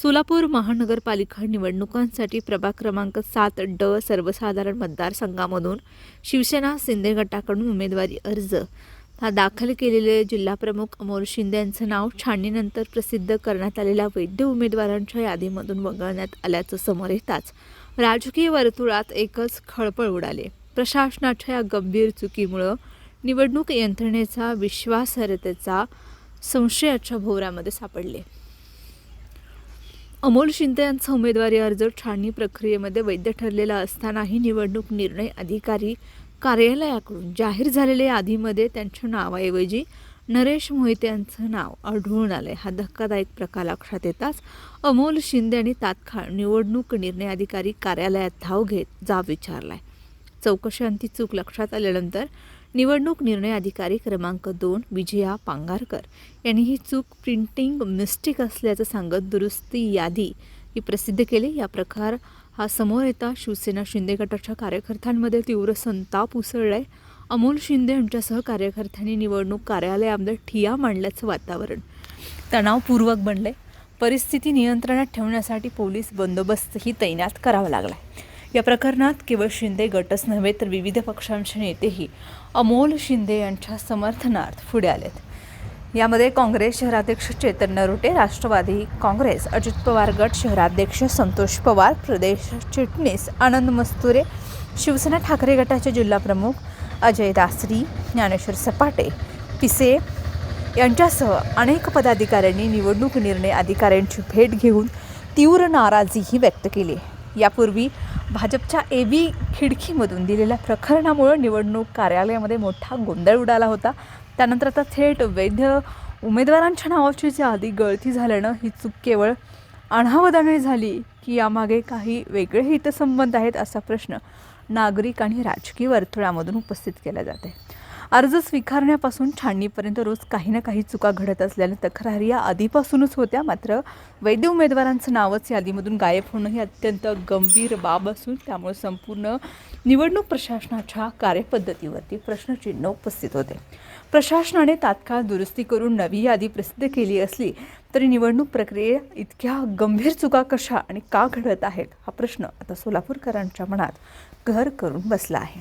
सोलापूर महानगरपालिका निवडणुकांसाठी प्रभाग क्रमांक सात ड सर्वसाधारण मतदारसंघामधून शिवसेना शिंदे गटाकडून उमेदवारी अर्ज. हा दाखल केलेले जिल्हाप्रमुख अमोल शिंदे यांचं नाव छाणणीनंतर प्रसिद्ध करण्यात आलेल्या वैद्य उमेदवारांच्या यादीमधून वगळण्यात आल्याचं समोर येताच राजकीय वर्तुळात एकच खळबळ उडाले. प्रशासनाच्या या गंभीर चुकीमुळं निवडणूक यंत्रणेचा विश्वासार्हतेचा संशयाच्या भोवऱ्यामध्ये सापडले. अमोल शिंदे यांचा उमेदवारी अर्ज छाननी प्रक्रियेमध्ये वैध ठरलेला असतानाही निवडणूक निर्णय अधिकारी कार्यालयाकडून जाहीर झालेल्या यादीमध्ये त्यांच्या नावाऐवजी नरेश मोहिते यांचं नाव आढळून आलंय. हा धक्कादायक प्रकार लक्षात येताच अमोल शिंदे यांनी तात्काळ निवडणूक निर्णय अधिकारी कार्यालयात धाव घेत जाब विचारलाय. चौकशी अंती चूक लक्षात आल्यानंतर निवडणूक निर्णय अधिकारी क्रमांक दोन विजया पांगारकर. यांनी ही चूक प्रिंटिंग मिस्टेक असल्याचं सांगत दुरुस्ती यादी ही प्रसिद्ध केली. या प्रकार हा समोर येता शिवसेना शिंदे गटाच्या कार्यकर्त्यांमध्ये तीव्र संताप उसळलाय. अमोल शिंदे यांच्यासह कार्यकर्त्यांनी निवडणूक कार्यालयामध्ये ठिया मांडल्याचं वातावरण तणावपूर्वक बनलंय. परिस्थिती नियंत्रणात ठेवण्यासाठी पोलीस बंदोबस्तही तैनात करावा लागलाय. या प्रकरणात केवळ शिंदे गटच नव्हे तर विविध पक्षांचे नेतेही अमोल शिंदे यांच्या समर्थनार्थ पुढे आलेत. यामध्ये काँग्रेस शहराध्यक्ष चेतन नरोटे राष्ट्रवादी काँग्रेस अजित पवार गट शहराध्यक्ष संतोष पवार प्रदेश चिटणीस आनंद मस्तुरे शिवसेना ठाकरे गटाचे जिल्हाप्रमुख अजय दासरी ज्ञानेश्वर सपाटे पिसे यांच्यासह अनेक पदाधिकाऱ्यांनी निवडणूक निर्णय अधिकाऱ्यांची भेट घेऊन तीव्र नाराजीही व्यक्त केली. यापूर्वी भाजपच्या ए बी खिडकीमधून दिलेल्या प्रकरणामुळं निवडणूक कार्यालयामध्ये मोठा गोंधळ उडाला होता. त्यानंतर आता थेट वैध उमेदवारांच्या नावाची जी आधी गळती झाल्यानं ही चूक केवळ अनावधाने झाली की यामागे काही वेगळे हितसंबंध आहेत असा प्रश्न नागरिक आणि राजकीय वर्तुळामधून उपस्थित केला जाते. अर्ज स्वीकारण्यापासून छाननीपर्यंत रोज काही ना काही चुका घडत असल्याने तक्रारी या आधीपासूनच होत्या. मात्र वैद्य उमेदवारांचं नावच यादीमधून गायब होणं ही अत्यंत गंभीर बाब असून त्यामुळे संपूर्ण निवडणूक प्रशासनाच्या कार्यपद्धतीवरती प्रश्नचिन्ह उपस्थित होते. प्रशासनाने तात्काळ दुरुस्ती करून नवी यादी प्रसिद्ध केली असली तरी निवडणूक प्रक्रिये इतक्या गंभीर चुका कशा आणि का घडत आहेत हा प्रश्न आता सोलापूरकरांच्या मनात घर करून बसला आहे.